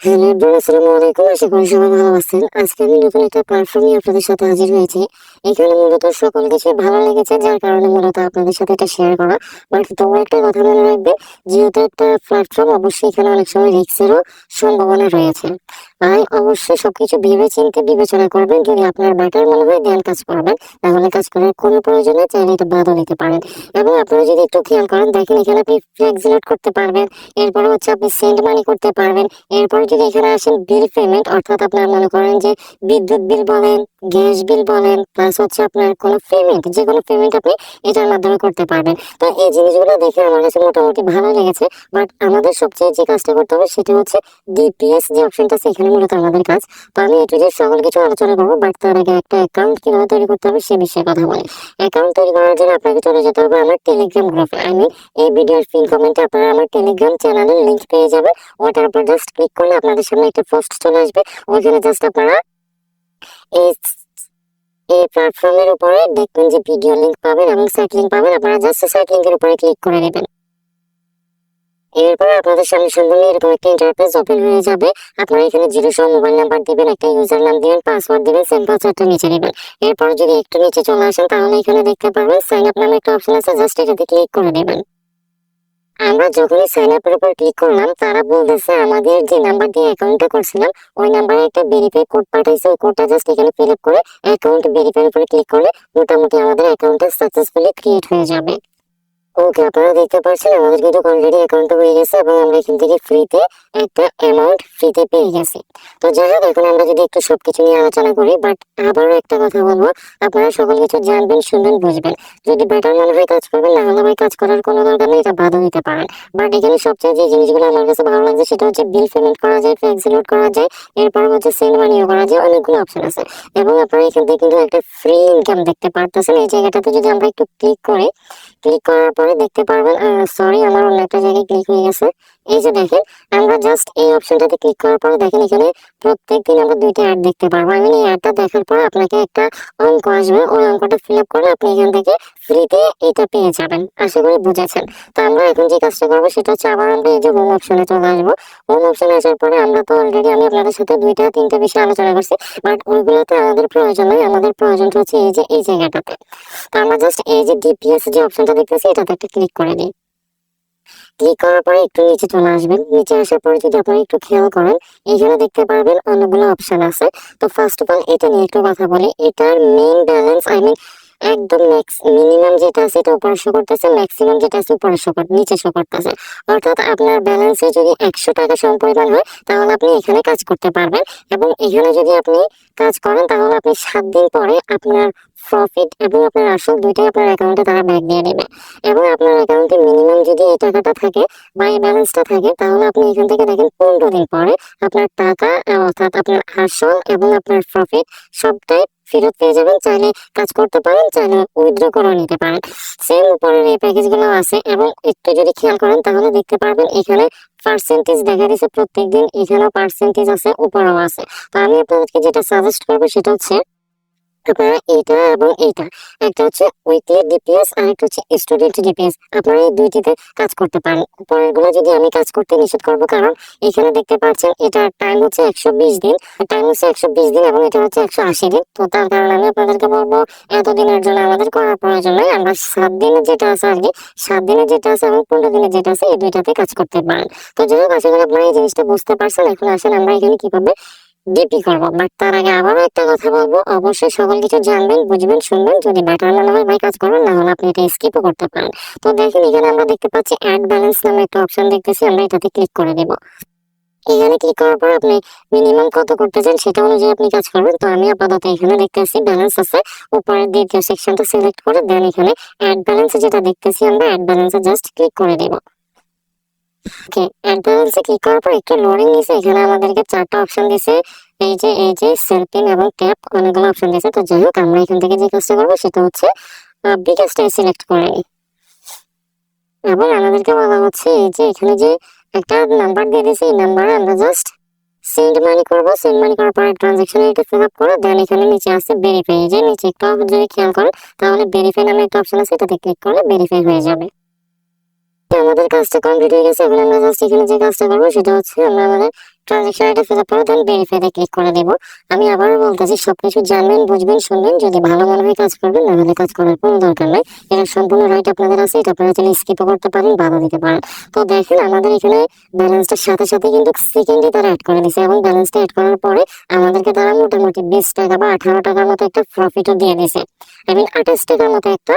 Hello everyone আসসালামু আলাইকুম। আশা করি সবাই ভালো আছেন। আজকে আমি নতুন একটা প্ল্যাটফর্ম নিয়ে আপনাদের সাথে হাজির হয়েছি। এখানে মূলত সকল কিছু ভালো লেগেছে, যার কারণে মূলত আপনাদের সাথে এটা শেয়ার করা। বাট তবু একটা কথা মনে রাখবেন যেহেতু একটা প্ল্যাটফর্ম অবশ্যই এখানে অনেক সময় রিস্কেরও সম্ভাবনা রয়েছে। তাই অবশ্যই সবকিছু ভেবে চিন্তে বিবেচনা করবেন। যদি আপনার ব্যাটার মনে হয় দেন কাজ করবেন। তাহলে কাজ করার কোনো প্রয়োজন নেই, চাইলে এটা বাদও নিতে পারেন। এবং আপনারা যদি একটু খেয়াল করেন, দেখেন এখানে আপনি ফ্লেক্সিলেট করতে পারবেন। এরপরে হচ্ছে আপনি সেন্ড মানি করতে পারবেন। এরপরে যদি এখানে আসেন বিল পেমেন্ট অর্থাৎ আপনার মনে করেন যে বিদ্যুৎ বিল বলেন, গ্যাস বিল বলেন প্লাস হচ্ছে আপনার কোনো পেমেন্ট যে কোনো পেমেন্ট আপনি এটার মাধ্যমে করতে পারবেন। তো এই জিনিসগুলো দেখে আমার কাছে মোটামুটি ভালো লেগেছে বাট আমাদের সবচেয়ে যে কাজটা করতে হবে সেটা হচ্ছে ডিপিএস যে অপশনটা আছে, এখানে মূলত আমাদের কাজ। তো আমি একটু যে সকল কিছু আলোচনা করব বাট তার আগে একটা অ্যাকাউন্ট কীভাবে তৈরি করতে হবে সে বিষয়ে কথা বলি। অ্যাকাউন্ট তৈরি করার জন্য আপনাকে চলে যেতে হবে আমার টেলিগ্রাম গ্রুপে আমি এই ভিডিওর পিন কমেন্টে আপনারা আমার টেলিগ্রাম চ্যানেলের লিঙ্ক পেয়ে যাবেন, ওটার উপর জাস্ট ক্লিক করলে আপনাদের সামনে একটা পোস্ট চলে আসবে। ওইখানে জাস্ট আপনারা এই এই প্ল্যাটফর্মের উপরে দেখবেন যে ভিডিও লিংক পাবেন এবং সাইট লিংক পাবেন। আপনারা জাস্ট সাইট লিংকের উপরে ক্লিক করে নেবেন। এরপর আপনাদের সামনে সম্পূর্ণ এরকম একটা ইন্টারফেস ওপেন হয়ে যাবে। আপনারা এখানে জিরো সহ মোবাইল নাম্বার দিবেন, একটা ইউজার নাম দিবেন পাসওয়ার্ড দিবেন সেম পাসওয়ার্ডটা নিচে নেবেন। এরপর যদি একটু নিচে চলে আসেন, তাহলে এখানে দেখতে পারবেন সাইন আপ নামে একটা অপশন আছে জাস্ট এটাতে ক্লিক করে দেবেন আমরা যখনই সাইন আপের উপর ক্লিক করলাম, তারা বলতেছে, আমাদের যে নাম্বার দিয়ে অ্যাকাউন্টটা করছিলাম, ওই নাম্বারে একটা ভেরিফাই কোড পাঠাইছে। ওই কোডটা জাস্ট এখানে ফিল আপ করে অ্যাকাউন্ট ভেরিফাই উপরে ক্লিক করলে মোটামুটি আমাদের অ্যাকাউন্টটা সাকসেসফুলি ক্রিয়েট হয়ে যাবে। ওকে আপনারা দেখতে পাচ্ছেন আমাদের কিন্তু অলরেডি অ্যাকাউন্ট হয়ে গেছে এবং আমরা এখান থেকে ফ্রিতে একটা অ্যামাউন্ট ফ্রিতে পেয়ে গেছি। তো যাই হোক, এখন আমরা যদি একটু সবকিছু নিয়ে আলোচনা করি বাট আবারও একটা কথা বলব, আপনারা সকল কিছু জানবেন, শুনবেন, বুঝবেন। যদি বেটার মনে হয় কাজ করবেন, না হলে কাজ করার কোনো দরকার নেই, এটা বাধা দিতে পারেন। বাট এখানে সবচেয়ে যে জিনিসগুলো আমার কাছে ভালো লাগছে, সেটা হচ্ছে বিল পেমেন্ট করা যায় ফ্লেক্সিলোড করা যায়, এরপর হচ্ছে সেন্ড মানিও করা যায়, অনেকগুলো অপশন আছে। এবং আপনারা এখান থেকে কিন্তু একটা ফ্রি ইনকাম দেখতে পারতেছেন। এই জায়গাটাতে যদি আমরা একটু ক্লিক করি ক্লিক করার পরে দেখতে পারবেন। সরি আমার অন্য একটা জায়গায় ক্লিক হয়ে গেছে। এই যে দেখেন, আমরা জাস্ট এই অপশনটাতে ক্লিক করার পরে দেখেন, এখানে প্রত্যেক দিন আমরা দুইটা অ্যাড দেখতে পারব। আমি এই অ্যাডটা দেখার পর আপনাকে একটা অঙ্ক আসবে। ওই অঙ্কটা ফিল আপ করে আপনি এখান থেকে ফ্রিতে এটা পেয়ে যাবেন। আশা করি বুঝেছেন। তো আমরা এখন যে কাজটা করব, সেটা হচ্ছে আবার আমরা এই যে হোম অপশনে চলে আসব। হোম অপশনে আসার পরে আমরা তো অলরেডি আমি আপনাদের সাথে দুইটা, তিনটা বিষয়ে আলোচনা করছি। বাট ওইগুলোতে আমাদের প্রয়োজন নয় আমাদের প্রয়োজন হচ্ছে এই যে, এই জায়গাটাতে। তো আমরা জাস্ট এই যে ডিপিএস যে অপশনটা দেখতেছি, এটাতে একটা ক্লিক করে দিই। ক্লিক করার পরে একটু নিচে চলে আসবেন। নিচে আসার পরে যদি আপনারা একটু খেয়াল করেন এখানে দেখতে পারবেন অনেকগুলো অপশন আছে। তো ফার্স্ট অফ অল এটা নিয়ে একটু কথা বলি। এটার মেইন ব্যালেন্স আই মিন একদম মিনিমাম যেটা আছে এটা উপরে শো করতেছে ম্যাক্সিমাম যেটা আছে উপরে শো নিচে শো করতেছে অর্থাৎ আপনার ব্যালেন্সে যদি একশো টাকা সম পরিমাণ হয়, তাহলে আপনি এখানে কাজ করতে পারবেন। এবং এখানে যদি আপনি কাজ করেন, তাহলে আপনি সাত দিন পরে আপনার প্রফিট এবং আপনার আসল দুইটাই আপনার অ্যাকাউন্টে তারা ব্যাক দিয়ে দেবে। এবং আপনার অ্যাকাউন্টে মিনিমাম যদি এই টাকাটা থাকে বা এই ব্যালেন্সটা থাকে, তাহলে আপনি এখান থেকে দেখেন পনেরো দিন পরে আপনার টাকা, অর্থাৎ আপনার আসল এবং আপনার প্রফিট সবটাই ফেরত পেয়ে যাবেন। চাইলে কাজ করতে পারেন, চাইলে উইথড্র করে নিতে পারেন। সেম উপরের এই প্যাকেজগুলো আছে এবং একটু যদি খেয়াল করেন, তাহলে দেখতে পারবেন এখানে পার্সেন্টেজ দেখা দিচ্ছে প্রত্যেকদিন, এখানেও পার্সেন্টেজ আছে, উপরেও আছে। তো আমি আপনাদেরকে যেটা সাজেস্ট করব সেটা হচ্ছে কাজ করতে পারেন। আশি দিন। তো তার কারণে আমি এতদিনের জন্য আমাদের করার প্রয়োজন আমরা সাত দিনের যেটা আছে আর কি, সাত দিনের যেটা আছে পনেরো দিনের যেটা আছে, এই দুইটাতে কাজ করতে পারেন। তো যাই হোক, আশা করি আপনারা এই জিনিসটা বুঝতে পারছেন। এখন আসেন আমরা এখানে কীভাবে ডিপি করব। বাট তার আগে আবারও একটা কথা বলব। অবশ্যই সকল কিছু জানবেন, বুঝবেন, শুনবেন। যদি ব্যাটার মনে হয় ভাই কাজ করবেন, না হলে আপনি এটা স্কিপও করতে পারেন। তো দেখেন, এখানে আমরা দেখতে পাচ্ছি অ্যাড ব্যালেন্স নামে একটা অপশন দেখতেছি। আমরা এটাতে ক্লিক করে দেবো। এখানে ক্লিক করার পর আপনি মিনিমাম কত করতে চান সেটা অনুযায়ী আপনি কাজ করবেন। তো আমি আপাতত এখানে দেখতেছি ব্যালেন্স আছে। উপরের দ্বিতীয় সেকশনটা সিলেক্ট করে দেন এখানে অ্যাড ব্যালেন্স যেটা দেখতেছি আমরা অ্যাড ব্যালেন্সে জাস্ট ক্লিক করে দেবো। ওকে অ্যাড ব্যালেন্সে ক্লিক করার পর একটু লোডিং নিছে এখানে আমাদেরকে চারটা অপশন দিছে এই যে এই যে সেলফিন এবং ট্যাপ অনেকগুলো অপশন দিয়েছে। তো যাই হোক, আমরা এখান থেকে যে কাজটা করব, সেটা হচ্ছে সিলেক্ট করে। আমাদেরকে বলা হচ্ছে, এই যে, এখানে যে একটা নাম্বার দিয়ে দিয়েছে, এই নাম্বারে আমরা জাস্ট সেন্ড মানি করব। সেন্ড মানি করার পরে ট্রানজাকশন এটা ফিল আপ করে দেন এখানে নিচে আছে ভেরিফাই যে, নিচে একটু যদি খেয়াল করেন, তাহলে ভেরিফাই নামে একটা অপশন আছে, এটাতে ক্লিক করলে ভেরিফাই হয়ে যাবে। তো আমাদের কাজটা কমপ্লিট হয়ে গেছে এখন আমরা জাস্ট এখানে যে কাজটা করব সেটা হচ্ছে আমরা আমাদের ট্রানজেকশন আইডি ফিল আপ করে দেন ভেরিফাইতে ক্লিক করে দেবো। আমি আবারও বলতেছি, সবকিছু জানবেন, বুঝবেন, শুনবেন, যদি ভালো মনে হয় কাজ করবেন, না হলে কাজ করার কোনো দরকার নাই। এটা সম্পূর্ণ রাইট আপনাদের আছে, এটা আপনারা চাইলে স্কিপও করতে পারেন বাধা দিতে পারেন। তো দেখেন, আমাদের এখানে ব্যালেন্সটার সাথে সাথে কিন্তু সেকেন্ডে তারা অ্যাড করে দিয়েছে এবং ব্যালেন্সটা অ্যাড করার পরে আমাদেরকে তারা মোটামুটি বিশ টাকা বা আঠারো টাকার মতো একটা প্রফিটও দিয়ে দিছে আই মিন আঠাশ টাকার মতো একটা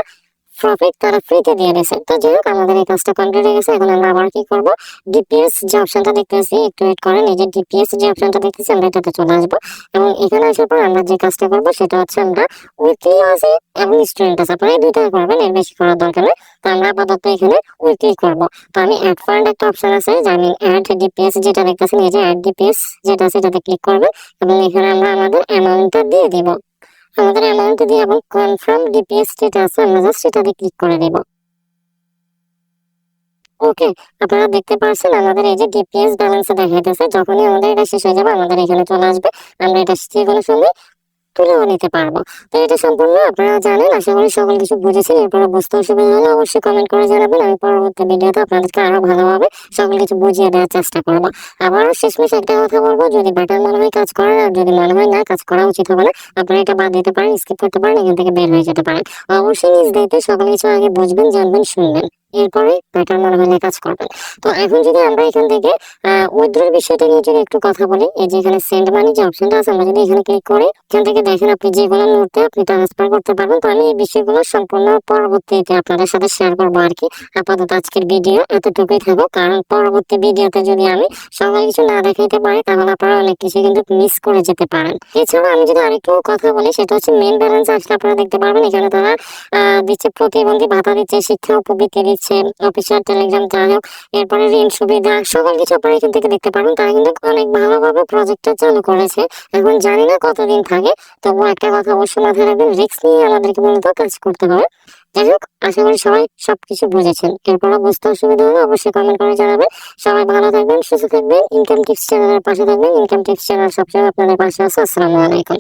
প্রফিট তারা ফ্রিতে দিয়ে দিয়েছে। তো যাই হোক, আমাদের এই কাজটা কমপ্লিট হয়ে গেছে। এখন আমরা আবার কি করব? ডিপিএস যে অপশনটা দেখতেছি, একটু ওয়েট করেন। এই যে ডিপিএস যে অপশনটা দেখতেছি, আমরা এটাতে চলে আসব। এবং এখানে আসার পর আমরা যে কাজটা করব, সেটা হচ্ছে আমরা উইকলি আছে এবং স্টুডেন্ট আছে। আপনারা এই দুইটা করবেন, এর বেশি করার দরকার নেই। তো আমরা আপাতত এখানে উইকলি করব। তো আমি অ্যাড ফান্ড একটা অপশন আছে, যে আমি অ্যাড ডিপিএস যেটা দেখতেছেন, এই যে অ্যাড ডিপিএস যেটা আছে সেটাতে ক্লিক করবে এবং এখানে আমরা আমাদের অ্যামাউন্টটা দিয়ে দিব। আমাদের অ্যামাউন্ট দিয়ে এবং কনফার্ম ডিপিএস যেটা আছে, আমরা সেটাতে ক্লিক করে দেব ওকে আপনারা দেখতে পাচ্ছেন আমাদের এই যে ডিপিএস ব্যালেন্স দেখাইতেছে যখনই আমাদের এটা শেষ হয়ে যাবে, আমাদের এখানে চলে আসবে। আমরা এটা যে কোনো সময় তুলেও নিতে পারব। তো এটা সম্পূর্ণ আপনারা জানেন, আশা করি সকল কিছু বুঝেছেন, এরপরে বুঝতে অসুবিধা হলে অবশ্যই কমেন্ট করে জানাবেন, আমি পরবর্তী ভিডিওতে আপনাদেরকে আরও ভালোভাবে সকল কিছু বুঝিয়ে দেওয়ার চেষ্টা করব। আবারও শেষমেশ একটা কথা বলব, যদি বেটার মনে হয় কাজ করার, আর যদি মনে হয় না, কাজ করা উচিত হবে না, আপনারা এটা বাদ দিতে পারেন স্কিপ করতে পারেন, এখান থেকে বের হয়ে যেতে পারেন। অবশ্যই নিজ দায়িত্বে সকল কিছু আগে বুঝবেন, জানবেন, শুনবেন। এরপরে বেটার মনে হলে কাজ করবেন তো এখন যদি আমরা এখান থেকে উইথড্রোর বিষয়টা নিয়ে যদি একটু কথা বলি, এই যে এখানে সেন্ড মানি যে অপশনটা আছে, আমরা যদি এখানে ক্লিক করি, এখান থেকে দেখেন আপনি যে কোনো মুহূর্তে আপনি ট্রান্সফার করতে পারবেন। তো আমি এই বিষয়গুলো সম্পূর্ণ পরবর্তীতে আপনাদের সাথে শেয়ার করব আর কি। আপাতত আজকের ভিডিও এতটুকুই থাকব কারণ পরবর্তী ভিডিওতে যদি আমি সকল কিছু না দেখাইতে পারি, তাহলে আপনারা অনেক কিছু কিন্তু মিস করে যেতে পারেন। এছাড়া আমি যদি আরেকটু কথা বলি, সেটা হচ্ছে মেন ব্যালেন্স আসলে আপনারা দেখতে পারবেন, এখানে তারা দিচ্ছে প্রতিবন্ধী ভাতা দিচ্ছে, শিক্ষা উপবৃত্তি অফিসার টেলিগ্রাম হোক এরপরে ঋণ সুবিধা সকল কিছু আপনারা এখান থেকে দেখতে পারবেন। তারা কিন্তু অনেক ভালোভাবে প্রজেক্টটা চালু করেছে। এখন জানি না কতদিন থাকে। তবুও একটা কথা অবশ্যই মাথায় রাখবেন রিস্ক নিয়ে আমাদেরকে মূলত কাজ করতে হবে। যাই হোক, আশা করি সবাই সবকিছু বুঝেছেন। এরপরে বুঝতে অসুবিধা হলে অবশ্যই কমেন্ট করে জানাবেন। সবাই ভালো থাকবেন, সুস্থ থাকবেন। ইনকাম টিপস চ্যানেলের পাশে থাকবেন। ইনকাম টিপস চ্যানেল সবসময় আপনাদের পাশে আছে। আসসালামু আলাইকুম।